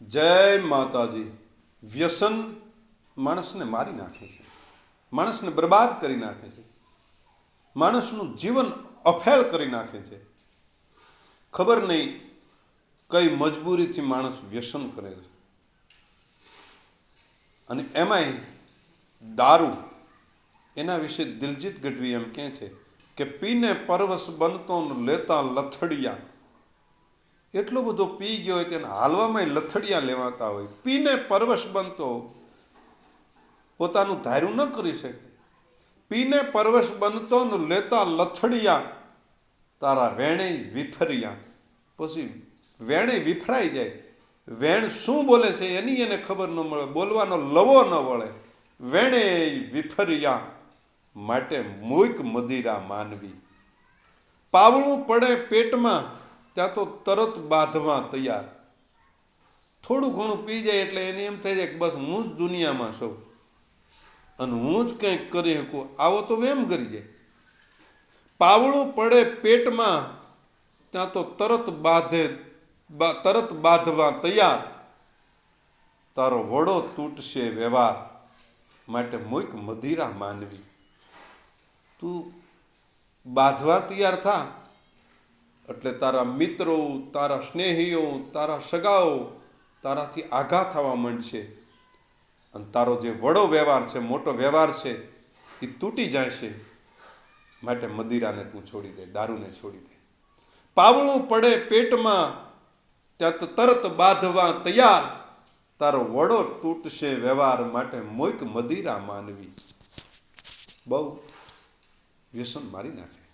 જય માતાજી. વ્યસન માણસને મારી નાખે છે. માણસને બરબાદ કરી નાખે છે. માણસનું જીવન અફેલ કરી નાખે છે. ખબર નહીં કઈ મજબૂરીથી માણસ વ્યસન કરે છે. અને એમાંય દારૂ એના વિશે દિલજીત ગઢવી એમ કહે છે કે પીને પરવશ બનતો લેતા લથડિયા એટલો બધો પી ગયો હોય તેને હાલવામાં લથડિયા લેવાતા હોય. પીને પરવશ બનતો પોતાનું ધાર્યું ન કરી શકે. પીને પરવશ બનતો ને લેતા લથડિયા, તારા વેણે વિફર્યા. પછી વેણે વિફરાઈ જાય. વેણ શું બોલે છે એની એને ખબર ન મળે. બોલવાનો લવો ન વળે. વેણે વિફર્યા માટે મૂક મદિરા માનવી. પાવળું પડે પેટમાં ત્યાં તો તરત બાંધવા તૈયાર. થોડું ઘણું પી જાય એટલે એને એમ થઈ જાય કે બસ હું જ દુનિયામાં છું. અને હું જ કંઈક કરી શકું. આવો તો એમ કરી જાય. પાવળું પડે પેટમાં, ત્યાં તો તરત બાંધે તરત બાંધવા તૈયાર. તારો વડો તૂટશે વ્યવહાર માટે મોઈક મદિરા માનવી. તું બાંધવા તૈયાર થા. એટલે તારા મિત્રો, તારા સ્નેહીઓ, તારા સગાઓ તારાથી આઘા થવા માંડશે. અને તારો જે વડો વ્યવહાર છે, મોટો વ્યવહાર છે, એ તૂટી જાય છે માટે મદિરાને તું છોડી દે, દારૂને છોડી દે. પાવળું પડે પેટમાં, ત્યાં તો તરત બાંધવા તૈયાર. તારો વડો તૂટશે વ્યવહાર માટે મોઈક મદિરા માનવી. બહુ વ્યસન મારી નાખે.